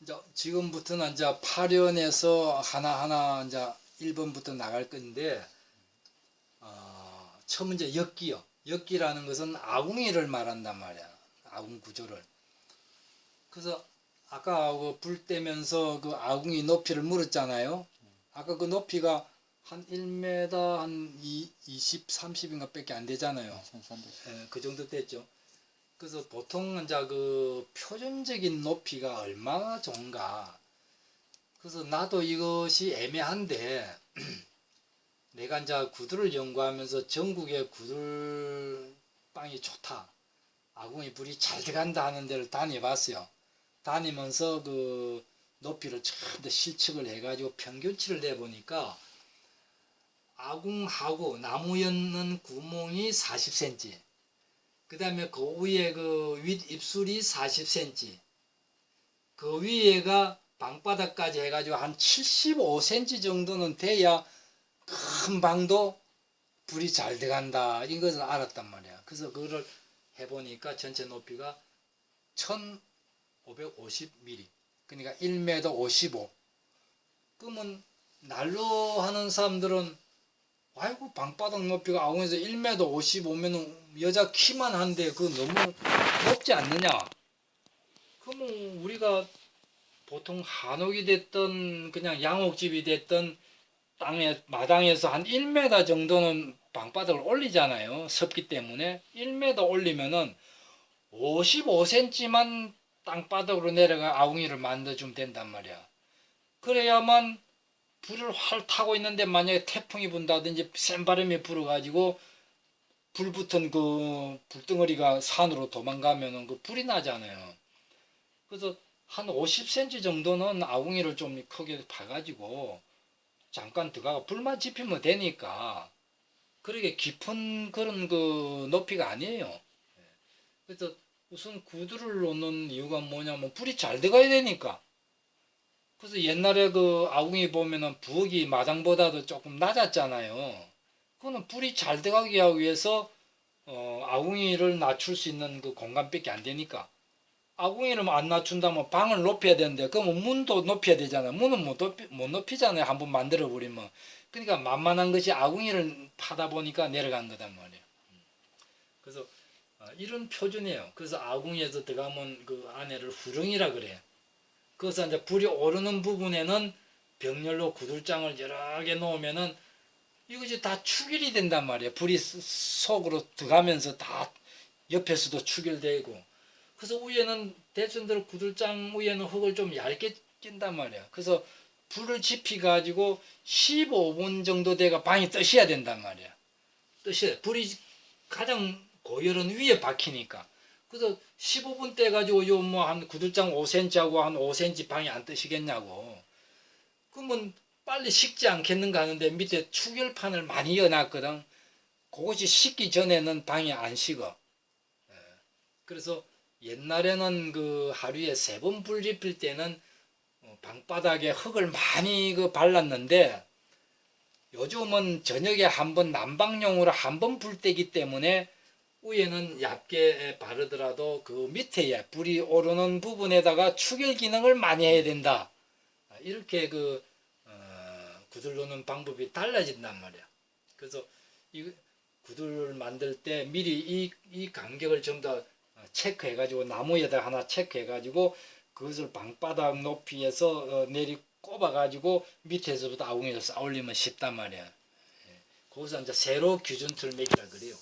이제 지금부터는 이제 8년에서 하나하나 이제 1번부터 나갈 건데, 어, 처음 이제 엮기요. 엮기라는 것은 아궁이를 말한단 말이야. 아궁 구조를. 그래서 아까 그 불 떼면서 그 아궁이 높이를 물었잖아요. 아까 그 높이가 한 1m 한 2, 20, 30인가 밖에 안 되잖아요. 1300. 예, 그 정도 됐죠. 그래서 보통 이제 그 표준적인 높이가 얼마나 좋은가. 그래서 나도 이것이 애매한데 내가 이제 구두를 연구하면서 전국의 구들빵이 좋다. 아궁이 불이 잘 들어간다 하는 데를 다녀봤어요. 다니면서 그 높이를 더 실측을 해가지고 평균치를 내보니까 아궁하고 나무 였는 구멍이 40cm. 그 다음에 그 위에 그 윗입술이 40cm. 그 위에가 방바닥까지 해가지고 한 75cm 정도는 돼야 큰 방도 불이 잘 들어간다. 이것을 알았단 말이야. 그래서 그거를 해보니까 전체 높이가 1550mm. 그러니까 1m 55. 그러면 날로 하는 사람들은 아이고 방바닥 높이가 아궁에서 1m 55면은 여자 키만 한데 그 너무 높지 않느냐? 그러면 우리가 보통 한옥이 됐던 그냥 양옥집이 됐던 땅에 마당에서 한 1m 정도는 방바닥을 올리잖아요. 섭기 때문에 1m 올리면은 55cm만 땅바닥으로 내려가 아궁이를 만들어주면 된단 말이야. 그래야만 불을 활 타고 있는데 만약에 태풍이 분다든지 센 바람이 불어가지고 불 붙은 그 불덩어리가 산으로 도망가면은 그 불이 나잖아요. 그래서 한 50cm 정도는 아궁이를 좀 크게 파가지고 잠깐 들어가가 불만 지피면 되니까 그렇게 깊은 그런 그 높이가 아니에요. 예. 그래서 우선 구두를 놓는 이유가 뭐냐면 불이 잘 들어가야 되니까. 그래서 옛날에 그 아궁이 보면은 부엌이 마당보다도 조금 낮았잖아요. 그거는 불이 잘 들어가게 하기 위해서 어, 아궁이를 낮출 수 있는 그 공간밖에 안 되니까. 아궁이를 안 낮춘다면 방을 높여야 되는데 그러면 문도 높여야 되잖아요. 문은 못, 높이, 못 높이잖아요. 한번 만들어 버리면. 그러니까 만만한 것이 아궁이를 파다 보니까 내려간 거단 말이에요. 음. 그래서 어, 이런 표준이에요. 그래서 아궁이에서 들어가면 그 안에를 후릉이라 그래요. 그래서 이제 불이 오르는 부분에는 병렬로 구들장을 여러 개 놓으면은 이것이 다 추결이 된단 말이에요. 불이 스- 속으로 들어가면서 다 옆에서도 추결되고. 그래서 위에는 대천들 구들장 위에는 흙을 좀 얇게 낀단 말이야. 그래서 불을 지피 가지고 15분 정도 돼가 방이 뜨셔야 된단 말이야. 뜨셔야 불이 가장 고열은 위에 박히니까. 그래서 15분 때 가지고 요 뭐 한 구들장 5cm하고 한 5cm 방이 안 뜨시겠냐고. 그러면 빨리 식지 않겠는가 하는데 밑에 추결판을 많이 여놨거든. 그것이 식기 전에는 방이 안 식어. 예. 그래서 옛날에는 그 하루에 세 번 불 지필 때는 어, 방바닥에 흙을 많이 그 발랐는데 요즘은 저녁에 한 번 난방용으로 한 번 불 때기 때문에 위에는 얇게 바르더라도 그 밑에 불이 오르는 부분에다가 추결 기능을 많이 해야 된다. 아, 이렇게 그 어, 구들 놓는 방법이 달라진단 말이야. 그래서 이 구들을 만들 때 미리 이, 이 간격을 다 어, 체크해가지고 나무에다 하나 체크해가지고 그것을 방바닥 높이에서 어, 내리 꼽아가지고 밑에서부터 아궁이를 쌓올리면 쉽단 말이야. 예. 거기서 이제 세로 기준 틀맥이라 그래요.